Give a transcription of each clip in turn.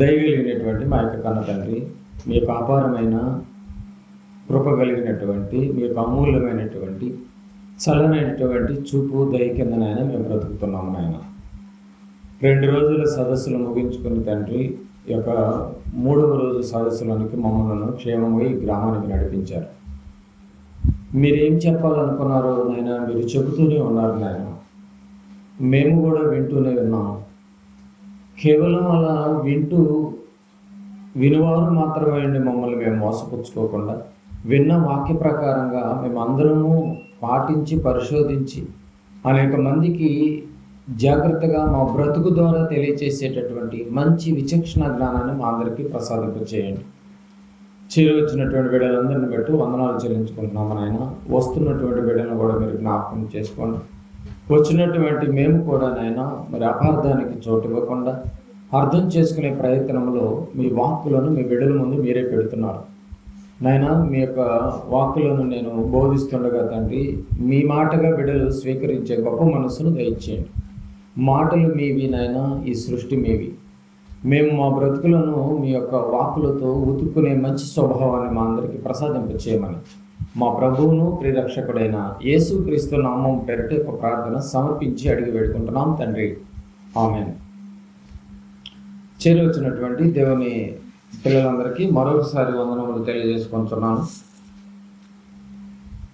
దైవీలైనటువంటి మా యొక్క కన్న తండ్రి మీ యొక్క అపారమైన కృప కలిగినటువంటి మీ యొక్క అమూల్యమైనటువంటి చల్లనైనటువంటి చూపు దయ కింద నాయన మేము బ్రతుకుతున్నాము నాయన. రెండు రోజుల సదస్సులు ముగించుకుని తండ్రి ఈ యొక్క మూడవ రోజు సదస్సులోనికి మమ్మల్ని క్షేమంగా ఈ గ్రామానికి నడిపించారు. మీరేం చెప్పాలనుకున్నారో నాయన మీరు చెబుతూనే ఉన్నారు నాయన. మేము కూడా వింటూనే ఉన్నాము. కేవలం అలా వింటూ వినువారు మాత్రమే అండి మమ్మల్ని మేము మోసపుచ్చుకోకుండా. విన్న వాక్య ప్రకారంగా మేము అందరము పాటించి పరిశోధించి అనేక మందికి జాగ్రత్తగా మా బ్రతుకు ద్వారా తెలియచేసేటటువంటి మంచి విచక్షణ జ్ఞానాన్ని మా అందరికీ ప్రసాదింపచేయండి. చేయండి చేరవచ్చినటువంటి బిడ్డలందరిని బట్టి వందనాలు చెల్లించుకుంటున్నాము నాయన. వస్తున్నటువంటి బిడ్డలను కూడా మీరు జ్ఞాపకం చేసుకోండి. వచ్చినటువంటి మేము కూడా నాయన మరి అపార్థానికి చోటు ఇవ్వకుండా అర్థం చేసుకునే ప్రయత్నంలో మీ వాక్కులను మీ బిడ్డల ముందు మీరే పెడుతున్నారు. నాయన మీ యొక్క వాక్కులను నేను బోధిస్తుండగా తండ్రి మీ మాటగా బిడ్డలు స్వీకరించే గొప్ప మనస్సును దయచేయండి. మాటలు మీవి నాయన ఈ సృష్టి మీవి. మేము మా బ్రతుకులను మీ యొక్క వాక్కులతో ఉతుక్కునే మంచి స్వభావాన్ని మా అందరికీ ప్రసాదింపచేయమని. చేయమని మా ప్రభువును ప్రిరక్షకుడైన యేసు క్రీస్తు నామం పెరట ఒక ప్రార్థన సమర్పించి అడిగి వేడుకుంటున్నాం తండ్రి. ఆమె చేరి వచ్చినటువంటి దేవుని పిల్లలందరికీ మరొకసారి వందనములు తెలియజేసుకుంటున్నాను.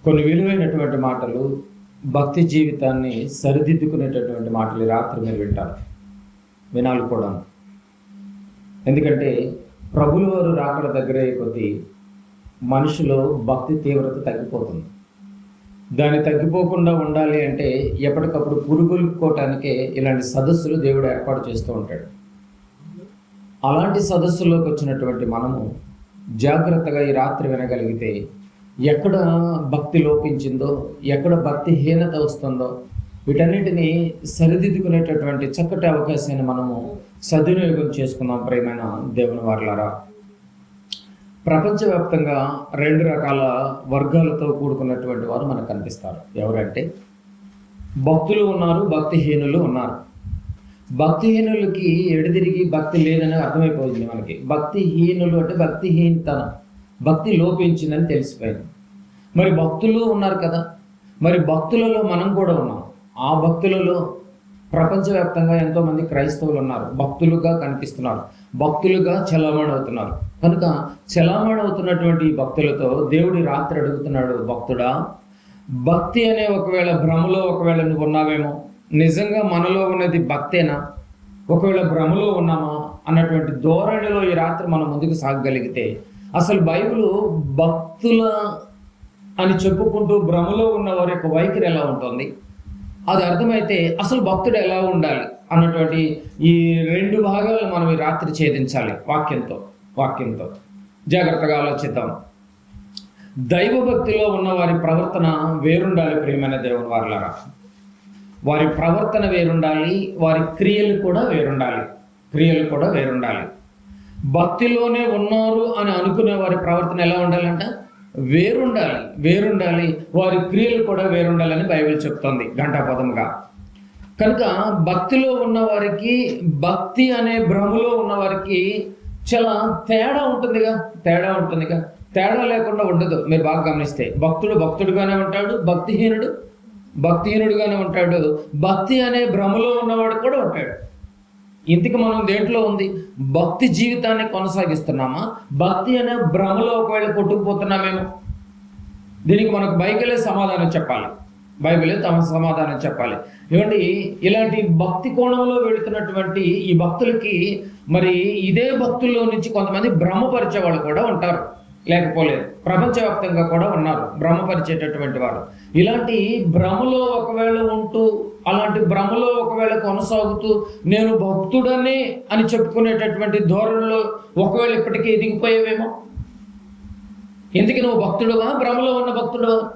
కొన్ని విలువైనటువంటి మాటలు భక్తి జీవితాన్ని సరిదిద్దుకునేటటువంటి మాటలు రాత్రి మీరు వింటారు వినాలి కూడా. ఎందుకంటే ప్రభులు వారు రాకడ దగ్గరే కొద్దీ మనిషిలో భక్తి తీవ్రత తగ్గిపోతుంది. దాన్ని తగ్గిపోకుండా ఉండాలి అంటే ఎప్పటికప్పుడు పురుగులుకోవటానికే ఇలాంటి సదస్సులు దేవుడు ఏర్పాటు చేస్తూ ఉంటాడు. అలాంటి సదస్సులోకి వచ్చినటువంటి మనము జాగ్రత్తగా ఈ రాత్రి వినగలిగితే ఎక్కడ భక్తి లోపించిందో ఎక్కడ భక్తి హీనత వస్తుందో వీటన్నిటిని సరిదిద్దుకునేటటువంటి చక్కటి అవకాశాన్ని మనము సద్వినియోగం చేసుకుందాం ప్రేమైన దేవుని వారులారా. ప్రపంచవ్యాప్తంగా రెండు రకాల వర్గాలతో కూడుకున్నటువంటి వారు మనకు కనిపిస్తారు. ఎవరంటే భక్తులు ఉన్నారు భక్తిహీనులు ఉన్నారు. భక్తిహీనులకి ఎడదిరిగి భక్తి లేదని అర్థమైపోయింది మనకి. భక్తిహీనులు అంటే భక్తిహీనతనం భక్తి లోపించిందని తెలిసిపోయింది. మరి భక్తులు ఉన్నారు కదా. మరి భక్తులలో మనం కూడా ఉన్నాం. ఆ భక్తులలో ప్రపంచవ్యాప్తంగా ఎంతోమంది క్రైస్తవులు ఉన్నారు భక్తులుగా కనిపిస్తున్నారు. భక్తులుగా చలామణవుతున్నారు. కనుక చలామణవుతున్నటువంటి భక్తులతో దేవుడి రాత్రి అడుగుతున్నాడు భక్తుడా భక్తి అనే ఒకవేళ భ్రమలో ఒకవేళ నువ్వు ఉన్నావేమో నిజంగా మనలో ఉన్నది భక్తేనా? ఒకవేళ భ్రమలో ఉన్నామా? అన్నటువంటి ధోరణిలో ఈ రాత్రి మనం ముందుకు సాగగలిగితే అసలు బైబిల్ భక్తుల అని చెప్పుకుంటూ భ్రమలో ఉన్న వారి యొక్క వైఖరి ఎలా ఉంటుంది? అది అర్థమైతే అసలు భక్తుడు ఎలా ఉండాలి అన్నటువంటి ఈ రెండు భాగాలు మనం ఈ రాత్రి ఛేదించాలి వాక్యంతో వాక్యంతో. జాగ్రత్తగా ఆలోచిద్దాం. దైవభక్తిలో ఉన్న వారి ప్రవర్తన వేరుండాలి ప్రియమైన దేవుని వారిలారా. వారి ప్రవర్తన వేరుండాలి వారి క్రియలు కూడా వేరుండాలి క్రియలు కూడా వేరుండాలి. భక్తిలోనే ఉన్నారు అని అనుకునే వారి ప్రవర్తన ఎలా ఉండాలంటే? వేరుండాలి. వేరుండాలి. వారి క్రియలు కూడా వేరుండాలని బైబిల్ చెప్తోంది ఘంటాపదముగా. కనుక భక్తిలో ఉన్న వారికి భక్తి అనే భ్రమలో ఉన్న వారికి చాలా తేడా ఉంటుందిగా. తేడా ఉంటుందిగా. తేడా లేకుండా ఉండదు. మీరు బాగా గమనిస్తే భక్తుడు భక్తుడుగానే ఉంటాడు భక్తిహీనుడు భక్తిహీనుడుగానే ఉంటాడు భక్తి అనే భ్రమలో ఉన్నవాడు కూడా ఉంటాడు. ఇంతకు మనం దేంట్లో ఉంది? భక్తి జీవితాన్ని కొనసాగిస్తున్నామా? భక్తి అనే భ్రమలో ఒకవేళ కొట్టుకుపోతున్నామేమో? దీనికి మనకు బైబిలే సమాధానం చెప్పాలి. బైబిలే తమ సమాధానం చెప్పాలి. ఏమండి? ఇలాంటి భక్తి కోణంలో వెళుతున్నటువంటి ఈ భక్తులకి మరి ఇదే భక్తుల్లో నుంచి కొంతమంది భ్రమపరిచే వాళ్ళు కూడా ఉంటారు. లేకపోలేదు. ప్రపంచవ్యాప్తంగా కూడా ఉన్నారు. భ్రమపరిచేటటువంటి వారు ఇలాంటి భ్రమలో ఒకవేళ ఉంటూ అలాంటి భ్రమలో ఒకవేళ కొనసాగుతూ నేను భక్తుడని అని చెప్పుకునేటటువంటి ధోరణిలో ఒకవేళ ఇప్పటికీ ఎదిగిపోయేవేమో? ఎందుకు నువ్వు భక్తుడువా? భ్రమలో ఉన్న భక్తుడువా?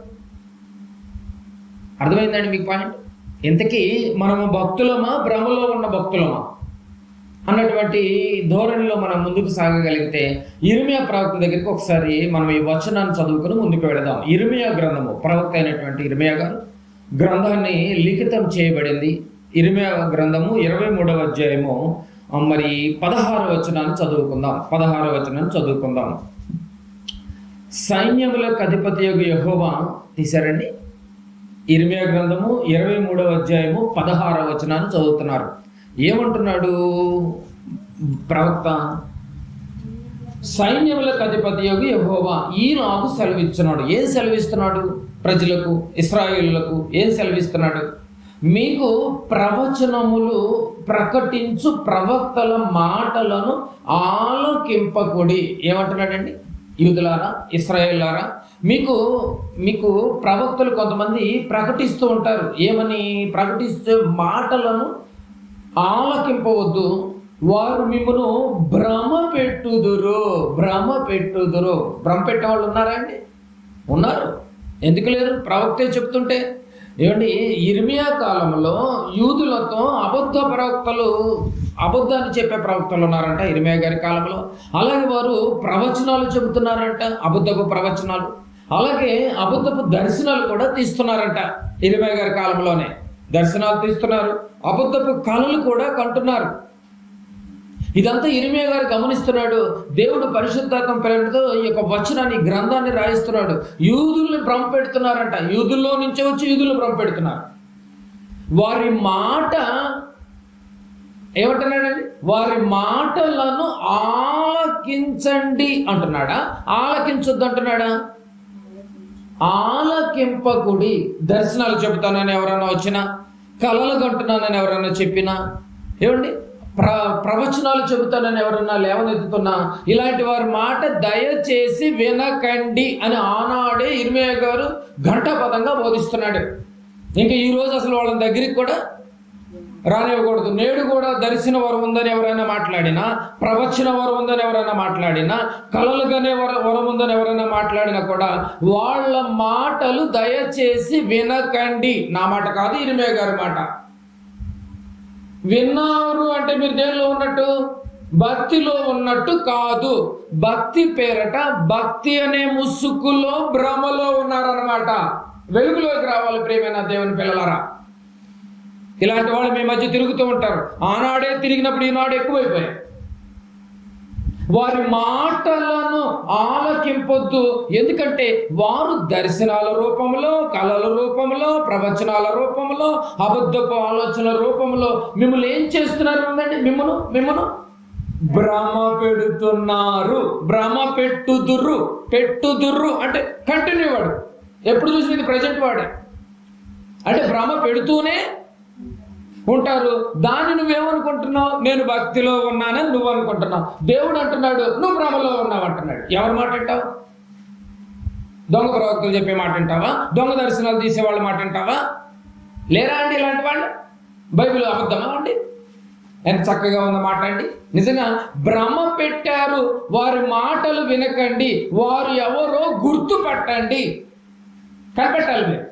అర్థమైందండి మీకు పాయింట్? ఇంతకీ మనము భక్తులమా? భ్రమలో ఉన్న భక్తులమా? అన్నటువంటి ధోరణిలో మనం ముందుకు సాగగలిగితే ఇరుమియా ప్రవక్త దగ్గరికి ఒకసారి మనం ఈ వచనాన్ని చదువుకుని ముందుకు వెళదాం. ఇరుమియా గ్రంథము ప్రవక్త అయినటువంటి ఇరుమియా గారు గ్రంథాన్ని లిఖితం చేయబడింది. ఇరుమియా గ్రంథము ఇరవై మూడవ అధ్యాయము మరి పదహారు వచనాన్ని చదువుకుందాం. పదహారు వచనాన్ని చదువుకుందాం. సైన్యములకు అధిపతి యొక్క యహోవా తీశారండి. ఇరుమియా గ్రంథము ఇరవై మూడవ అధ్యాయము పదహార వచనాన్ని చదువుతున్నారు. ఏమంటున్నాడు? ప్రవక్త సైన్యములకు అధిపతి యొక్క యహోవా ఈ నాకు సెలవిస్తున్నాడు ఏం సెలవిస్తున్నాడు ప్రజలకు ఇస్రాయేలులకు? ఏం సెలవిస్తున్నాడు? మీకు ప్రవచనములు ప్రకటించు ప్రవక్తల మాటలను ఆలకింపకుడి. ఏమంటున్నాడండి? యూదులారా ఇస్రాయేలారా మీకు మీకు ప్రవక్తలు కొంతమంది ప్రకటిస్తూ ఉంటారు. ఏమని? ప్రకటిస్తే మాటలను ఆలకింపవద్దు. వారు మిమ్మను భ్రమ పెట్టుదురు భ్రమ పెట్టుదురు. భ్రమ పెట్టే వాళ్ళు ఉన్నారా అండి? ఉన్నారు. ఎందుకు లేరు? ప్రవక్తే చెప్తుంటే. ఏమండి ఇర్మియా కాలంలో యూదులతో అబద్ధ ప్రవక్తలు అబద్ధాన్ని చెప్పే ప్రవక్తలు ఉన్నారంట ఇర్మియా గారి కాలంలో. అలాగే వారు ప్రవచనాలు చెబుతున్నారంట అబద్ధపు ప్రవచనాలు. అలాగే అబద్ధపు దర్శనాలు కూడా తీస్తున్నారంట ఇర్మియా గారి కాలంలోనే. దర్శనాలు తీస్తున్నారు. అబద్ధపు కళలు కూడా కంటున్నారు. ఇదంతా ఇరిమియా గారు గమనిస్తున్నాడు. దేవుడు పరిశుద్ధాత్మ ప్రేరణతో ఈ యొక్క వచనాన్ని గ్రంథాన్ని రాయిస్తున్నాడు. యూదుల్ని భ్రమ పెడుతున్నారంట యూదుల్లో నుంచే వచ్చి యూదులు భ్రమ పెడుతున్నారు వారి మాట ఏమంటున్నాడండి? వారి మాటలను ఆలకించండి అంటున్నాడా? ఆలకించొద్దు అంటున్నాడా ఆలకింపకుడి దర్శనాలు చెబుతానని ఎవరైనా వచ్చినా కలలు కంటున్నానని ఎవరైనా చెప్పినా. ఏమండి? ప్ర ప్రవచనాలు చెబుతానని ఎవరన్నా లేవనెత్తుతున్నా. ఇలాంటి వారి మాట దయచేసి వినకండి అని ఆనాడే ఇర్మయ్య గారు ఘంటాపదంగా బోధిస్తున్నాడు. ఇంకా ఈరోజు అసలు వాళ్ళ దగ్గరికి కూడా రానివ్వకూడదు. నేడు కూడా దర్శన వరం ఉందని ఎవరైనా మాట్లాడినా ప్రవచన వరం ఉందని ఎవరైనా మాట్లాడినా కలలుగానే వర వరం ఉందని ఎవరైనా మాట్లాడినా కూడా వాళ్ళ మాటలు దయచేసి వినకండి. నా మాట కాదు ఇరిమే గారి మాట. విన్నారు అంటే మీరు దేనిలో ఉన్నట్టు? భక్తిలో ఉన్నట్టు కాదు. భక్తి పేరట భక్తి అనే ముసుగులో భ్రమలో ఉన్నారన్నమాట. వెలుగులోకి రావాలి ప్రేమైన దేవుని పిల్లలరా. ఇలాంటి వాళ్ళు మీ మధ్య తిరుగుతూ ఉంటారు. ఆనాడే తిరిగినప్పుడు ఈనాడు ఎక్కువైపోయాయి. వారి మాటలను ఆలకింపొద్దు. ఎందుకంటే వారు దర్శనాల రూపంలో కళల రూపంలో ప్రవచనాల రూపంలో అబద్ధపు ఆలోచనల రూపంలో మిమ్మల్ని ఏం చేస్తున్నారు ఉందండి మిమ్మను మిమ్మను? భ్రమ పెడుతున్నారు. భ్రమ పెట్టుదుర్రు. పెట్టుదుర్రు అంటే కంటిన్యూ వాడు. ఎప్పుడు చూసినది ప్రజెంట్ వాడే. అంటే భ్రమ పెడుతూనే ఉంటారు. దాన్ని నువ్వేమనుకుంటున్నావు? నేను భక్తిలో ఉన్నానని నువ్వు అనుకుంటున్నావు దేవుడు అంటున్నాడు నువ్వు భ్రమలో ఉన్నావు అంటున్నాడు. ఎవరు మాట వింటావు? దొంగ ప్రవక్తలు చెప్పే మాట వింటావా? దొంగ దర్శనాలు తీసేవాళ్ళు మాట వింటావా? లేరా అండి ఇలాంటి వాళ్ళు? బైబిల్ అబద్ధమా అండి? ఎంత చక్కగా ఉందో మాట అండి. నిజంగా భ్రమ పెట్టారు. వారి మాటలు వినకండి. వారు ఎవరో గుర్తుపట్టండి. కనిపెట్టాలి మీరు.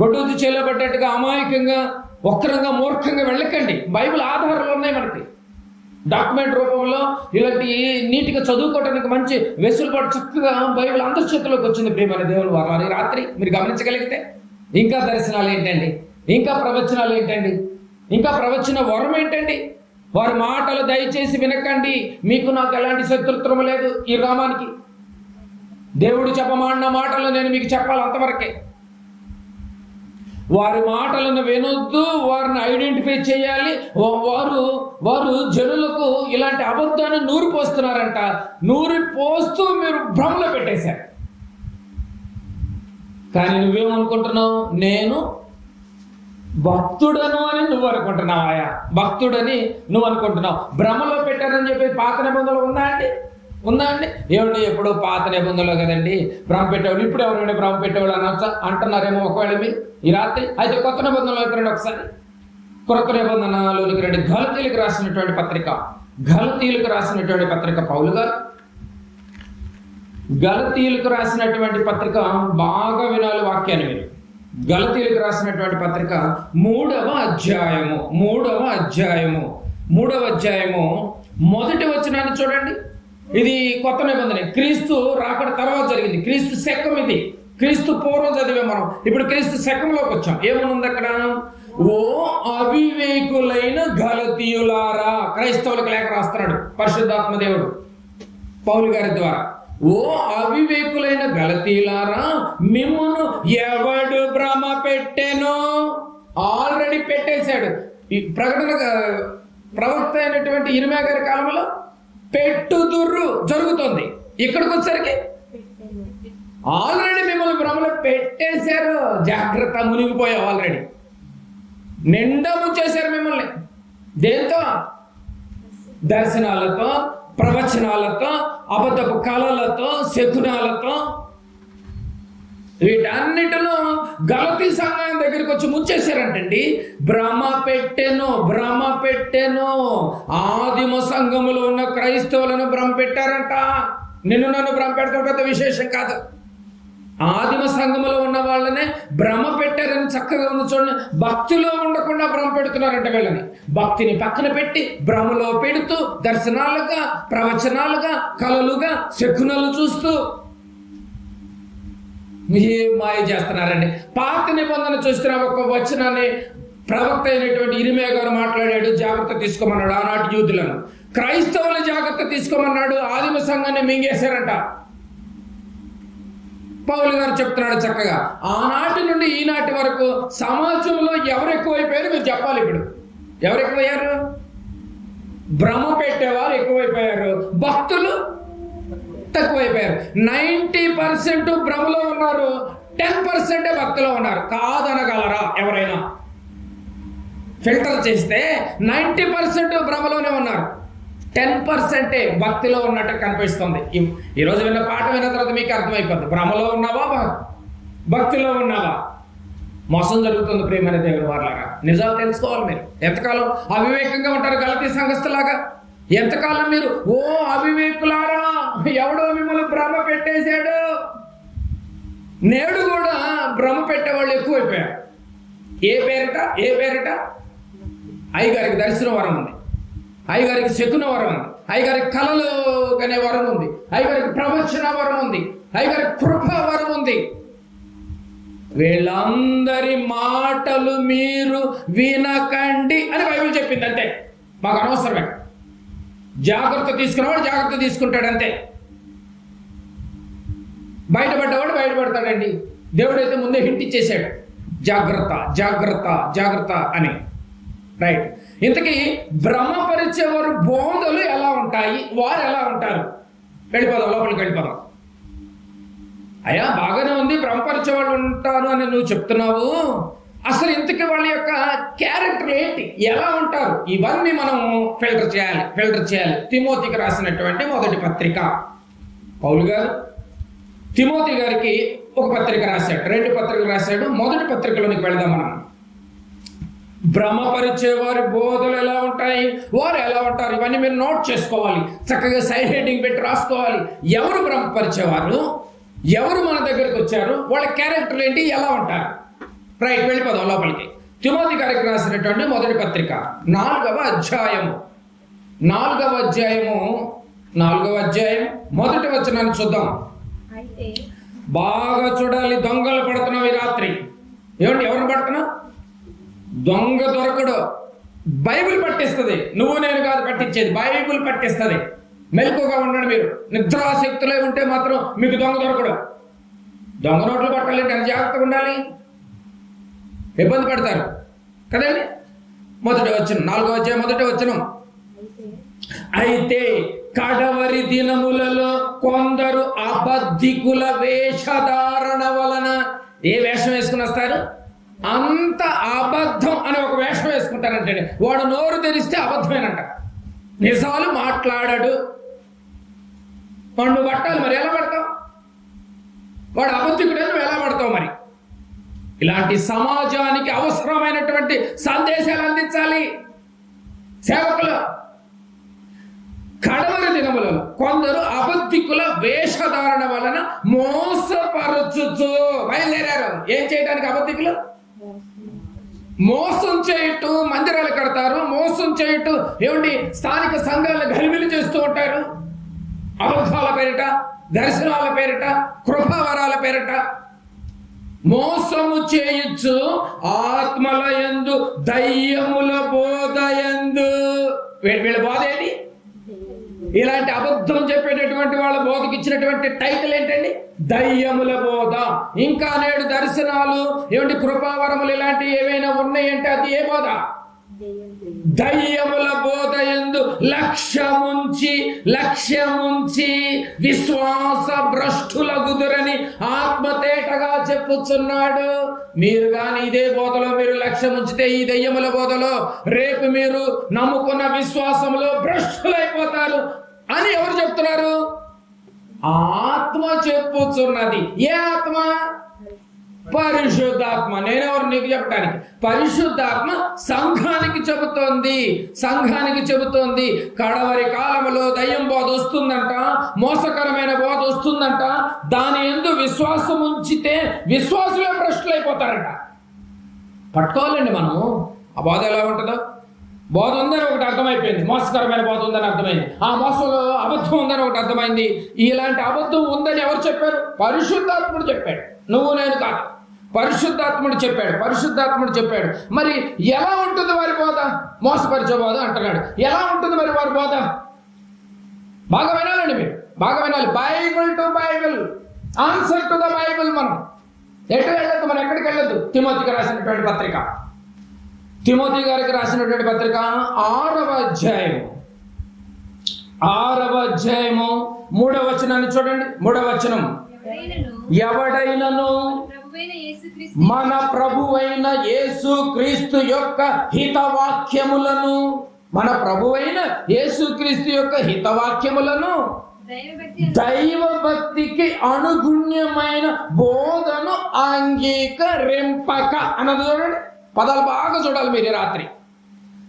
గొడ్డూతి చేయబడ్డట్టుగా అమాయకంగా వక్రంగా మూర్ఖంగా వెళ్ళకండి. బైబిల్ ఆధారాలు ఉన్నాయి మనకి. డాక్యుమెంట్ రూపంలో ఇలాంటి నీట్గా చదువుకోవడానికి మంచి వెసులుబాటు చక్కగా బైబిల్ అందరి చేతిలోకి వచ్చింది ప్రియమైన దేవుని వారు రాత్రి మీరు గమనించగలిగితే ఇంకా దర్శనాలు ఏంటండి? ఇంకా ప్రవచనాలు ఏంటండి? ఇంకా ప్రవచన వరం ఏంటండి? వారి మాటలు దయచేసి వినకండి. మీకు నాకు ఎలాంటి శత్రుత్వం లేదు ఈ రామానికి. దేవుడు చెప్పమాడిన మాటలు నేను మీకు చెప్పాలి అంతవరకే. వారి మాటలను వినొద్దు వారిని ఐడెంటిఫై చేయాలి. వారు వారు జనులకు ఇలాంటి అబద్ధాన్ని నూరు పోస్తున్నారంట నూరి పోస్తూ మీరు భ్రమలో పెట్టేశారు. కానీ నువ్వేమనుకుంటున్నావు? నేను భక్తుడను అని నువ్వు అనుకుంటున్నావు ఆయా భక్తుడని నువ్వు అనుకుంటున్నావు. భ్రమలో పెట్టారని చెప్పి పాత నిబంధనలు ఉందా అండి ఉందా అండి? ఏమండి ఎప్పుడు పాత నిబంధనలు కదండి. భ్రమ పెట్టేవాళ్ళు ఇప్పుడు ఎవరైనా భ్రమ పెట్టేవాళ్ళు అనొచ్చా? అంటున్నారేమో ఒకవేళ మీరు ఈ రాత్రి. అయితే కొత్త నిబంధనలోకి రండి ఒకసారి? కొత్త నిబంధనలోనికి రండి. గలతీలకు రాసినటువంటి పత్రిక. గలతీలకు రాసినటువంటి పత్రిక పౌలు గారు. గలతీయులకు రాసినటువంటి పత్రిక బాగా వినాలి వాక్యాన్ని మీరు. గలతీయులకు రాసినటువంటి పత్రిక మూడవ అధ్యాయము. మూడవ అధ్యాయము. మూడవ అధ్యాయము. మొదటి వచనాన్ని చూడండి. ఇది కొత్త నిబంధన. క్రీస్తు రాకడ తర్వాత జరిగింది. క్రీస్తు శకం ఇది. క్రీస్తు పూర్వం చదివే మనం. ఇప్పుడు క్రీస్తు శకంలోకి వచ్చాం. ఏమనుంది అక్కడ? ఓ అవివేకులైన గలతీయులారా. క్రైస్తవులకు లేఖ రాస్తున్నాడు పరిశుద్ధాత్మ దేవుడు. పౌలు గారి ద్వారా. ఓ అవివేకులైన గలతీలారా మిమ్మను ఎవడు భ్రమ పెట్టెను? ఆల్రెడీ పెట్టేశాడు. ఈ ప్రకటన ప్రవక్త అయినటువంటి ఇరిమే గారి కాలంలో పెట్టుదుర్రు జరుగుతుంది. ఇక్కడికి వచ్చరికి ఆల్రెడీ మిమ్మల్ని భ్రమలో పెట్టేశారు. జాగ్రత్త మునిగిపోయావు ఆల్రెడీ. నిండా ముంచేశారు మిమ్మల్ని. దేంతో? దర్శనాలతో ప్రవచనాలతో అబద్ధపు కళలతో శకునాలతో వీటన్నిటిలో గలతీ సంఘం దగ్గరికి వచ్చి ముంచేశారంటండి. భ్రమ పెట్టెను భ్రమ పెట్టెను. ఆదిమ సంఘములో ఉన్న క్రైస్తవులను భ్రమ పెట్టారంట. నిన్ను నన్ను భ్రమ పెడతాం పెద్ద విశేషం కాదు. ఆదిమ సంఘములో ఉన్న వాళ్ళనే భ్రమ పెట్టారని చక్కగా ఉంది చూడండి. భక్తిలో ఉండకుండా భ్రమ పెడుతున్నారంట వీళ్ళని. భక్తిని పక్కన పెట్టి భ్రమలో పెడుతూ దర్శనాలుగా ప్రవచనాలుగా కలలుగా శకునలు చూస్తూ ఏం మాయ చేస్తున్నారండి. పాత నిబంధన చూస్తున్నా ఒక వచనాన్ని ప్రవక్త అయినటువంటి ఇరిమే గారు మాట్లాడాడు జాగ్రత్త తీసుకోమన్నాడు ఆనాటి యూతులను క్రైస్తవులు జాగ్రత్త తీసుకోమన్నాడు ఆదిమ సంఘాన్ని మింగేశారంట. పౌలు గారు చెప్తున్నాడు చక్కగా ఆనాటి నుండి ఈనాటి వరకు సమాజంలో ఎవరు ఎక్కువైపోయారు? మీరు చెప్పాలి ఇప్పుడు. ఎవరు ఎక్కువయ్యారు? భ్రమ పెట్టేవారు ఎక్కువైపోయారు. భక్తులు తక్కువైపోయారు. నైంటీ పర్సెంట్ భ్రమలో ఉన్నారు టెన్ పర్సెంటే భక్తిలో ఉన్నారు. కాదనగలరా ఎవరైనా? ఫిల్టర్ చేస్తే నైంటీ పర్సెంట్ భ్రమలోనే ఉన్నారు. టెన్ పర్సెంటే భక్తిలో ఉన్నట్టు కనిపిస్తుంది. ఈ- ఈరోజు విన్న పాట విన్న తర్వాత మీకు అర్థమైపోద్ది. భ్రమలో ఉన్నావా భక్తిలో ఉన్నావా? మోసం జరుగుతుంది ప్రేమైన దేవుని వారిలాగా. నిజాలు తెలుసుకోవాలి మీరు. ఎంతకాలం అవివేకంగా ఉంటారు గలతీ సంఘస్థలాగా? ఎంతకాలం మీరు? ఓ అవివేకులారా ఎవడో మిమ్మల్ని భ్రమ పెట్టేశాడు. నేడు కూడా భ్రమ పెట్టేవాళ్ళు ఎక్కువైపోయారు. ఏ పేరిట? ఏ పేరిట? అయ్యగారికి దర్శన వరం ఉంది. అయ్యగారికి శకున వరం ఉంది. అయ్యగారికి కళలు అనే వరం ఉంది. అయ్యగారికి ప్రవచన వరం ఉంది. అయ్యగారికి కృప వరం ఉంది. వీళ్ళందరి మాటలు మీరు వినకండి అని బైబిల్ చెప్పింది అంతే మాకు అనవసరమే. జాగ్రత్త తీసుకున్నవాడు జాగ్రత్త తీసుకుంటాడు అంతే బయటపడ్డవాడు బయటపడతాడండి. దేవుడైతే ముందే హింట్ ఇచ్చేశాడు. జాగ్రత్త జాగ్రత్త జాగ్రత్త అని. రైట్. ఇంతకీ భ్రమపరిచేవారు బోధలు ఎలా ఉంటాయి? వారు ఎలా ఉంటారు? వెళ్ళిపోదాం లోపలికి వెళ్ళిపోదాం. అయ్యా బాగానే ఉంది భ్రమపరిచే వాళ్ళు ఉంటారు అని నువ్వు చెప్తున్నావు. అసలు ఇంతకీ వాళ్ళ యొక్క క్యారెక్టర్ ఏంటి? ఎలా ఉంటారు? ఇవన్నీ మనం ఫిల్టర్ చేయాలి ఫిల్టర్ చేయాలి. తిమోతికి రాసినటువంటి మొదటి పత్రిక. పౌలు గారు తిమోతి గారికి ఒక పత్రిక రాశాడు రెండు పత్రికలు రాశాడు. మొదటి పత్రికలోనికి వెళదాం మనం. భ్రమపరిచే వారి బోధలు ఎలా ఉంటాయి? వారు ఎలా ఉంటారు? ఇవన్నీ మీరు నోట్ చేసుకోవాలి. చక్కగా సైడ్ హెడ్డింగ్ పెట్టి రాసుకోవాలి. ఎవరు భ్రమపరిచేవారు? ఎవరు మన దగ్గరకు వచ్చారు? వాళ్ళ క్యారెక్టర్ ఏంటి? ఎలా ఉంటారు? రైట్ వెళ్ళిపోదాం లోపలికి. తిమోతి గారికి రాసినటువంటి మొదటి పత్రిక నాలుగవ అధ్యాయము. నాలుగవ అధ్యాయము నాలుగవ అధ్యాయం మొదటి వచనాన్ని చూద్దాం. బాగా చూడాలి దొంగలు పడుతున్నావు ఈ రాత్రి. ఏమండి ఎవరిని పడుతున్నావు దొంగ దొరకడు. బైబిల్ పట్టిస్తుంది. నువ్వు నేను కాదు పట్టించేది. బైబిల్ పట్టిస్తుంది. మెలకుగా ఉండండి మీరు. నిద్రాశక్తులే ఉంటే మాత్రం మీకు దొంగ దొరకడు. దొంగ నోట్లు పట్టాలంటే ఎంత జాగ్రత్తగా ఉండాలి? ఇబ్బంది పడతారు. కదండి? మొదటి వచ్చిన నాలుగో వచ్చే మొదటి వచ్చిన అయితే కడవరి దినములలో కొందరు అబద్ధికుల వేషధారణ వలన ఏ వేషం వేసుకుని వస్తారు? అంత అబద్ధం అని ఒక వేషం వేసుకుంటారంటే వాడు నోరు తెరిస్తే అబద్ధమేనంట. నిజాలు మాట్లాడడు. వాడు నువ్వు పట్టాలి మరి ఎలా పడతావు? వాడు అబద్ధికుడు నువ్వు ఎలా పడతావు మరి ఇలాంటి సమాజానికి అవసరమైనటువంటి సందేశాలు అందించాలి. సేవకులు కడవరి దినములలో కొందరు అబద్ధికుల వేషధారణ వలన మోసపరచుచు బయలుదేరారు. ఏం చేయడానికి అబద్ధికులు? మోసం చేయటం మందిరాలు కడతారు. మోసం చేయటం ఏమిటి స్థానిక సంఘాలను గలిబిలి చేస్తూ ఉంటారు. అబద్ధాల పేరిట దర్శనాల పేరిట కృపావరాల పేరిట మోసము చేయొచ్చు ఆత్మల యందు దయ్యముల బోధ యందు వీ- వీళ్ళ బోధ ఏంటి? ఇలాంటి అబద్ధం చెప్పేటటువంటి వాళ్ళ బోధకి ఇచ్చినటువంటి టైటిల్ ఏంటండి? దయ్యముల బోధ. ఇంకా నేడు దర్శనాలు ఏమిటి కృపావరములు ఇలాంటివి ఏవైనా ఉన్నాయంటే అది ఏ బోధ? దయ్యముల బోధ లక్ష్యముంచి లక్ష్యముంచి విశ్వాస భ్రష్టుల గుదురని ఆత్మతేటగా చెప్పుచున్నాడు. మీరు కానీ ఇదే బోధలో మీరు లక్ష్యం ఉంచితే ఈ దయ్యముల బోధలో రేపు మీరు నమ్ముకున్న విశ్వాసంలో భ్రష్టులైపోతారు అని ఎవరు చెప్తున్నారు? ఆత్మ చెప్పుచున్నది. ఏ ఆత్మ? పరిశుద్ధాత్మ. నేనెవరు నీకు చెప్పడానికి పరిశుద్ధాత్మ సంఘానికి చెబుతోంది. సంఘానికి చెబుతోంది. కడవరి కాలంలో దయ్యం బోధ వస్తుందంట. మోసకరమైన బోధ వస్తుందంట. దాని ఎందు విశ్వాసం ఉంచితే విశ్వాసులే భ్రష్టులైపోతారంట. పట్టుకోవాలండి మనము. ఆ బోధ ఎలా ఉంటుందో? బోధ ఉందని ఒకటి అర్థమైపోయింది. మోసకరమైన బోధ ఉందని అర్థమైంది. ఆ మోసంలో అబద్ధం ఉందని ఒకటి అర్థమైంది. ఇలాంటి అబద్ధం ఉందని ఎవరు చెప్పారు? పరిశుద్ధాత్ముడు చెప్పాడు. నువ్వు నేను కాదు. పరిశుద్ధాత్ముడు చెప్పాడు పరిశుద్ధాత్ముడు చెప్పాడు. మరి ఎలా ఉంటుంది వారి బోధ? మోసపరిచే బోధ అంటున్నాడు. ఎలా ఉంటుంది మరి వారి బోధ? బాగా వినాలండి మీరు. బాగా వినాలి. Bible to Bible. Answer to the Bible మనం. ఎటు వెళ్ళొద్దు? మనం ఎక్కడికి వెళ్ళొద్దు? తిమోతికి రాసినటువంటి పత్రిక. తిమోతి గారికి రాసినటువంటి పత్రిక ఆరవ అధ్యాయం ఆరవ అధ్యాయము మూడవ వచనాన్ని చూడండి. మూడవ వచనం. ఎవడైనను మన ప్రభువైన యేసు క్రీస్తు యొక్క హితవాక్యములను మన ప్రభువైన యేసు క్రీస్తు యొక్క హితవాక్యములను దైవ భక్తికి అనుగుణ్యమైన బోధను అంగీకరింపక అన్నది చూడండి. పదాలు బాగా చూడాలి మీరు రాత్రి.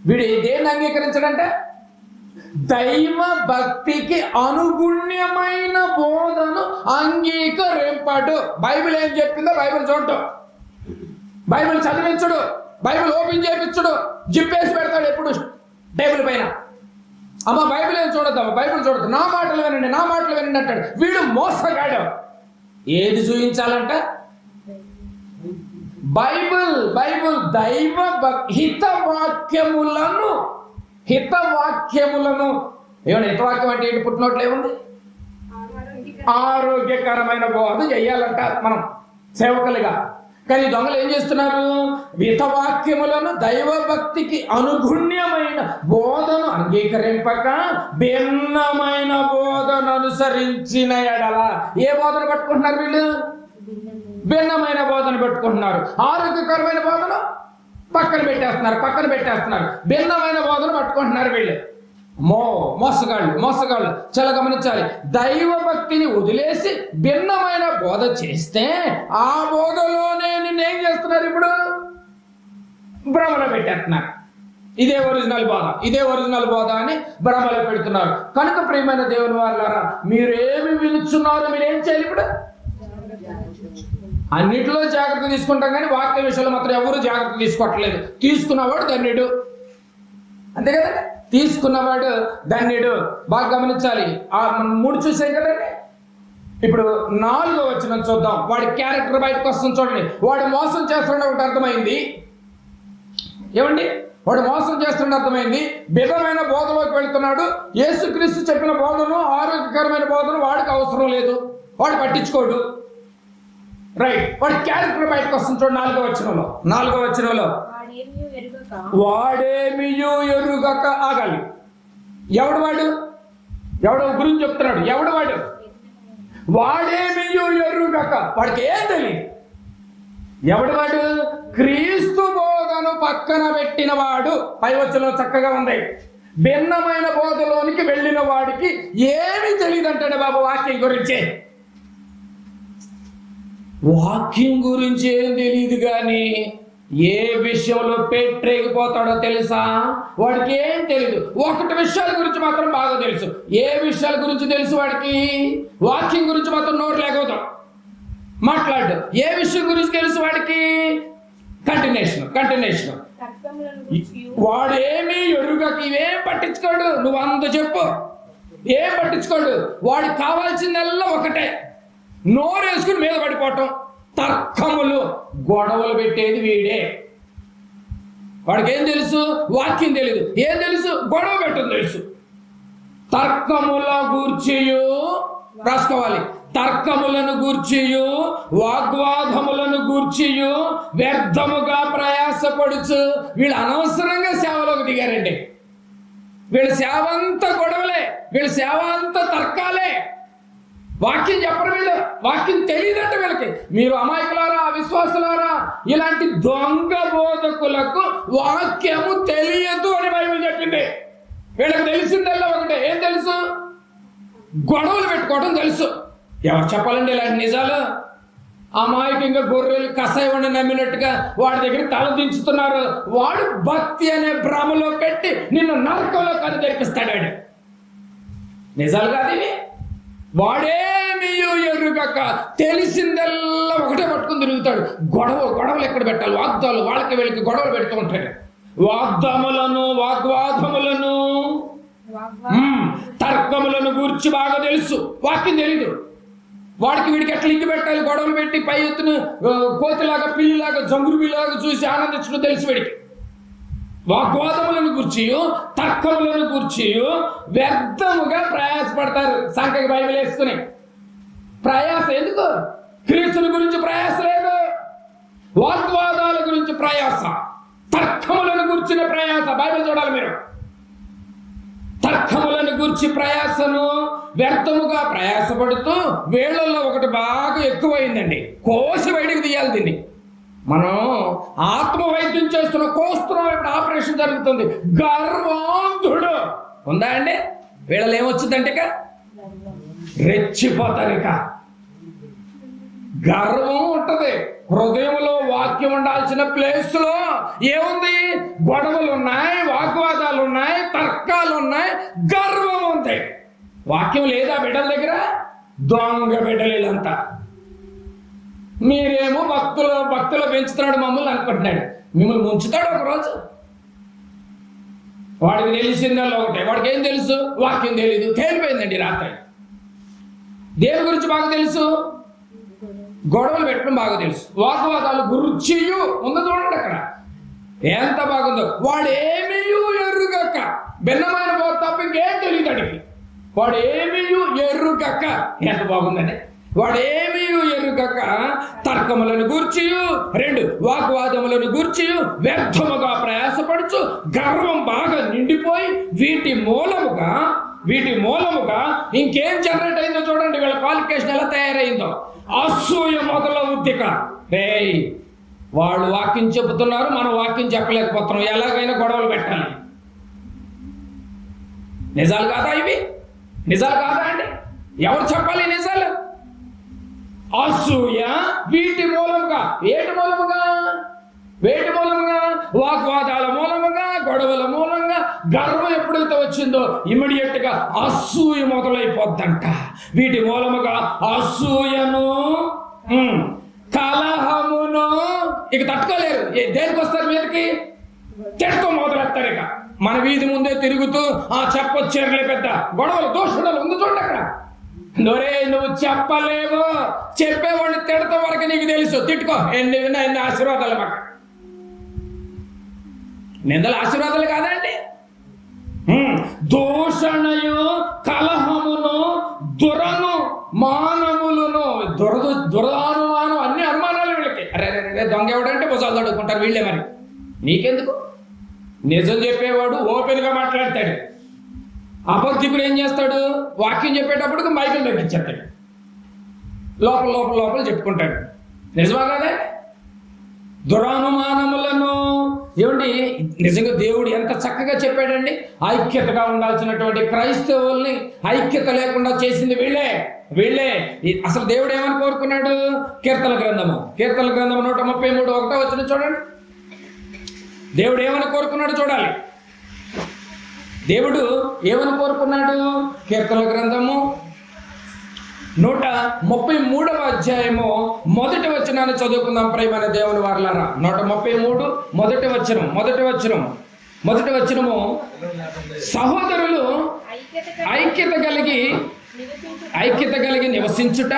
వీడు దేన్ని అంగీకరించడంటే దైవ భక్తికి అనుగుణ్యమైన బోధను అంగీకరింపడు. బైబిల్ ఏం చెప్పిందో బైబిల్ చూడటం బైబిల్ చదివించడు. బైబిల్ ఓపెన్ చేయించడు జిప్పేసి పెడతాడు ఎప్పుడు? టేబుల్ పైన. అమ్మ బైబిల్ ఏం చూడద్దు బైబిల్ చూడద్దు. నా మాటలు వినండి నా మాటలు వినండి అంటాడు. వీడు మోసగాడు. ఏది చూపించాలంట బైబిల్ బైబిల్ దైవ భక్- హితవాక్యములను హితవాక్యములను ఏమన్నా హితవాక్యం అంటే ఏంటి? పుట్టినోట్లు ఏముంది? ఆరోగ్యకరమైన బోధ చేయాలంట మనం సేవకులుగా. కానీ దొంగలు ఏం చేస్తున్నారు? హితవాక్యములను దైవభక్తికి అనుగుణ్యమైన బోధను అంగీకరింపక భిన్నమైన బోధను అనుసరించిన ఎడల ఏ బోధన పట్టుకుంటున్నారు వీళ్ళు? భిన్నమైన బోధన పెట్టుకుంటున్నారు. ఆరోగ్యకరమైన బోధన పక్కన పెట్టేస్తున్నారు పక్కన పెట్టేస్తున్నారు. భిన్నమైన బోధన పట్టుకుంటున్నారు వీళ్ళు. మో మోసగాళ్ళు మోసగాళ్ళు. చాలా గమనించాలి. దైవ భక్తిని వదిలేసి భిన్నమైన బోధ చేస్తే ఆ బోధలోనే నిన్నేం చేస్తున్నారు ఇప్పుడు? భ్రమలో పెట్టేస్తున్నారు. ఇదే ఒరిజినల్ బోధ ఇదే ఒరిజినల్ బోధ అని భ్రమలో పెడుతున్నారు. కనుక ప్రియమైన దేవుని వాళ్ళారా మీరేమి మీరు మీరేం చేయాలి ఇప్పుడు? అన్నిటిలో జాగ్రత్త తీసుకుంటాం కానీ వాక్య విషయంలో మాత్రం ఎవరు జాగ్రత్త తీసుకోవట్లేదు. తీసుకున్నవాడు ధన్యుడు. అంతే కదా? తీసుకున్నవాడు ధన్యుడు. బాగా గమనించాలి. ఆ మనం మూడు చూసాం కదండి? ఇప్పుడు నాలుగో వచ్చిన చూద్దాం. వాడి క్యారెక్టర్ బయటకు వస్తుంది చూడండి. వాడు మోసం చేస్తుండే ఒకటి అర్థమైంది. ఏమండి? వాడు మోసం చేస్తుండే అర్థమైంది. భిన్నమైన బోధలోకి వెళ్తున్నాడు. యేసుక్రీస్తు చెప్పిన బోధను ఆరోగ్యకరమైన బోధను వాడికి అవసరం లేదు. వాడు పట్టించుకోడు. రైట్ వాడి క్యారెక్టర్ బయటకు వస్తుంది చూడండి నాలుగో వచనంలో. నాలుగో వచనంలో. వాడేమియో ఎరుగక. ఆగాలి. ఎవడు వాడు? ఎవడో గురించి చెప్తున్నాడు. ఎవడు వాడు? వాడేమియో ఎరుగక. వాడికి ఏం తెలియదు. ఎవడు వాడు? క్రీస్తు బోధను పక్కన పెట్టిన వాడు. పైవచ్చలో చక్కగా ఉంది. భిన్నమైన బోధలోనికి వెళ్ళిన వాడికి ఏమీ తెలియదంటాడు బాబు వాక్యం గురించి. వాక్యం గురించి ఏం తెలియదు కానీ ఏ విషయంలో పెట్టరేగిపోతాడో తెలుసా? వాడికి ఏం తెలియదు ఒకటి విషయాల గురించి మాత్రం బాగా తెలుసు. ఏ విషయాల గురించి తెలుసు వాడికి? వాక్యం గురించి మాత్రం నోరు లేకపోతాం. మాట్లాడు. ఏ విషయం గురించి తెలుసు వాడికి? Continuation continuation. తర్కములను గురించి వాడు ఏమీ ఎరుగక ఇవేం పట్టించుకోడు? నువ్వు అంత చెప్పు. ఏం పట్టించుకోడు? వాడికి కావాల్సిందల్లా ఒకటే. నోరేసుకుని మీద పడిపోవటం. తర్కములు గొడవలు పెట్టేది వీడే. వాడికి ఏం తెలుసు? వాక్యం తెలియదు ఏం తెలుసు? గొడవ పెట్టడం తెలుసు. తర్కముల గూర్చియు రాసుకోవాలి. తర్కములను గూర్చియు వాగ్వాదములను గూర్చియు వ్యర్థముగా ప్రయాసపడుచు వీళ్ళు అనవసరంగా సేవలోకి దిగారండి. వీళ్ళ సేవ అంతా గొడవలే. వీళ్ళ సేవ అంతా తర్కాలే. వాక్యం చెప్పడం వీళ్ళు వాక్యం తెలియదంట వీళ్ళకి. మీరు అమాయకులారా అవిశ్వాసులారా ఇలాంటి దొంగ బోధకులకు వాక్యము తెలియదు అని బైబిల్ చెప్పింది. వీళ్ళకి తెలిసిందల్లా ఒకటే. ఏం తెలుసు? గొడవలు పెట్టుకోవడం తెలుసు. ఎవరు చెప్పాలండి ఇలాంటి నిజాలు? అమాయకంగా గొర్రెలు కషాయవాడిని నమ్మినట్టుగా వాడి దగ్గర తల దించుతున్నారు. వాడు భక్తి అనే భ్రమలో పెట్టి నిన్ను నరకంలో కథ తెరిపిస్తాడు వాడు. నిజాలు కాదు ఇవి వాడేమీ ఎరుగక తెలిసిందల్లా ఒకటే పట్టుకుని తిరుగుతాడు. గొడవ గొడవలు ఎక్కడ పెట్టాలి? వాగ్దాలు వాళ్ళకి వీళ్ళకి గొడవలు పెడుతూ ఉంటాడు. వాగ్దాములను వాగ్వాదములను. తర్కములను గూర్చి బాగా తెలుసు. వాక్యం తెలీదు. వాడికి వీడికి ఎట్లా ఇంటి పెట్టాలి? గొడవలు పెట్టి పై ఎత్తున కోతిలాగా పిల్లిలాగా జంగురుబిలాగా చూసి ఆనందించడం తెలుసు వీడికి. వాగ్వాదములను గుర్చి తర్కములను గుర్చి వ్యర్థముగా ప్రయాసపడతారు. సంఖ్యకి బైబిల్ వేసుకుని. ప్రయాస ఎందుకు? క్రీస్తుల గురించి ప్రయాస లేదు. వాగ్వాదాల గురించి ప్రయాస. తర్కములను గుర్చిన ప్రయాస. బైబిల్ చూడాలి మీరు. తర్కములను గుర్చి ప్రయాసను వ్యర్థముగా ప్రయాసపడుతూ వేళల్లో ఒకటి బాగా ఎక్కువైందండి. కోసి బయటికి తీయాలి దీన్ని. మనం ఆత్మ వైద్యం చేస్తున్న కోస్తున్నాం ఇప్పుడు ఆపరేషన్ జరుగుతుంది. గర్వాంధుడు. ఉందా అండి? వీళ్ళలో ఏమొచ్చిందంటే ఇక? రెచ్చిపోతారు ఇక. గర్వం ఉంటుంది. హృదయంలో వాక్యం ఉండాల్సిన ప్లేస్లో ఏముంది? గొడవలు ఉన్నాయి వాగ్వాదాలు ఉన్నాయి తర్కాలు ఉన్నాయి గర్వం ఉంది. వాక్యం లేదా బిడ్డల దగ్గర? దొంగ బిడ్డలు వీళ్ళంతా. మీరేమో భక్తులు భక్తులు పెంచుతున్నాడు మమ్మల్ని అనుకుంటున్నాడు. మిమ్మల్ని ముంచుతాడు ఒకరోజు. వాడికి తెలిసిందల్లా ఒకటే. వాడికి ఏం తెలుసు? వాక్యం తెలీదు. తేలిపోయిందండి రాత్రి. దేని గురించి బాగా తెలుసు? గొడవలు పెట్టడం బాగా తెలుసు. వాగ్వాదాలు గురుచియు. ఉందో చూడండి అక్కడ. ఎంత బాగుందో. వాడు ఏమీ ఎర్రుగక్క భిన్నమైన బోధ తప్ప ఇంకేం తెలియదు అడిగి వాడు ఏమీ ఎర్రుగక్క ఎంత బాగుందండి. వాడేమీ ఏమీ ఎరుగక తర్కములను గూర్చి రెండు వాగ్వాదములను గూర్చి వ్యర్థముగా ప్రయాసపడుచు గర్వం బాగా నిండిపోయి వీటి మూలముగా వీటి మూలముగా ఇంకేం జనరేట్ అయిందో చూడండి వీళ్ళ క్వాలిఫికేషన్ ఎలా తయారైందో. అసూయ మొదలవుద్దిక రే వాళ్ళు వాక్యం చెబుతున్నారు మనం వాక్యం చెప్పలేకపోతున్నాం. ఎలాగైనా గొడవలు పెట్టాలి. నిజాలు కాదా ఇవి? నిజాలు కాదా అండి? ఎవరు చెప్పాలి నిజాలు? అసూయ వీటి మూలముగా ఏటి మూలముగా? వేటి మూలముగా? వాగ్వాదాల మూలముగా గొడవల మూలంగా గర్వం ఎప్పుడైతే వచ్చిందో ఇమీడియట్గా అసూయ మొదలైపోద్దంట. వీటి మూలముగా అసూయను కలహమును ఇక తట్టుకోలేరు. ఏ- దేనికి వస్తారు మీదకి? తిడతా మొదలెత్తారు ఇక. మన వీధి ముందే తిరుగుతూ ఆ చెప్పొచ్చారులే పెద్ద గొడవలు దోషుడలు ఉంది చూడండి అక్కడ. నొరే నువ్వు చెప్పలేవు. చెప్పేవాడిని తిడత వరకు నీకు తెలుసు. తిట్టుకో. ఎన్ని విన్నా ఎన్ని ఆశీర్వాదాలు మాకు. నిందల ఆశీర్వాదాలు కాదండి. దూషణయు కలహమును దురను మానములను దురద దురదానుమానం అన్ని అనుమానాలు వీళ్ళకి. అరే అరే, దొంగ ఎవడంటే భుజాలు తడుకుంటారు వీళ్ళే మరి. నీకెందుకు? నిజం చెప్పేవాడు ఓపెన్గా మాట్లాడతాడు. అబద్ధికుడు ఏం చేస్తాడు? వాక్యం చెప్పేటప్పుడు మైకులు తగ్గించేస్తాడు. లోపల లోపల లోపల చెప్పుకుంటాడు. నిజమా దురానుమానములను ఏమండి? నిజంగా దేవుడు ఎంత చక్కగా చెప్పాడండి? ఐక్యతగా ఉండాల్సినటువంటి క్రైస్తవుల్ని ఐక్యత లేకుండా చేసింది వీళ్ళే. వీళ్ళే. అసలు దేవుడు ఏమని కోరుకున్నాడు? కీర్తన గ్రంథము. కీర్తన గ్రంథము నూట ముప్పై మూడు ఒకటో వచ్చిన చూడండి. దేవుడు ఏమని కోరుకున్నాడు చూడాలి. దేవుడు ఏమని కోరుకున్నాడు? కీర్తన గ్రంథము నూట ముప్పై మూడవ అధ్యాయము మొదటి వచనాన్ని చదువుకుందాం ప్రేమైన దేవుని వారలారా. నూట ముప్పై మూడు మొదటి వచనం మొదటి వచనం మొదటి వచనము. సహోదరులు ఐక్యత కలిగి ఐక్యత కలిగి నివసించుట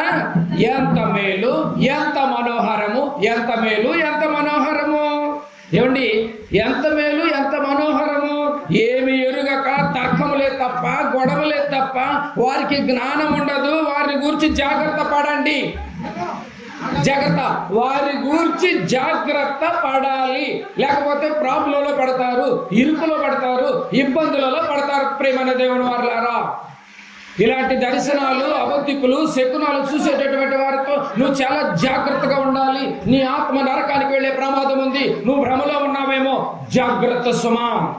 ఎంత మేలు ఎంత మనోహరము ఎంత మేలు ఎంత మనోహరము? ఏమండి? ఎంత మేలు ఎంత మనోహరము? ఏమి ఎరుగక తర్కములే తప్ప గొడవలే తప్ప వారికి జ్ఞానం ఉండదు. వారిని గురించి జాగ్రత్త పడండి. జాగ్రత్త. వారి గురించి జాగ్రత్త పడాలి. లేకపోతే ప్రాబ్లంలో పడతారు ఇరుకులో పడతారు ఇబ్బందులలో పడతారు ప్రేమన దేవుని వారులారా. ఇలాంటి దర్శనాలు అవంతికులు శకునాలు చూసేటటువంటి వారితో నువ్వు చాలా జాగ్రత్తగా ఉండాలి. నీ ఆత్మ నరకానికి వెళ్ళే ప్రమాదం ఉంది. నువ్వు భ్రమలో ఉన్నావేమో? జాగ్రత్త సుమా.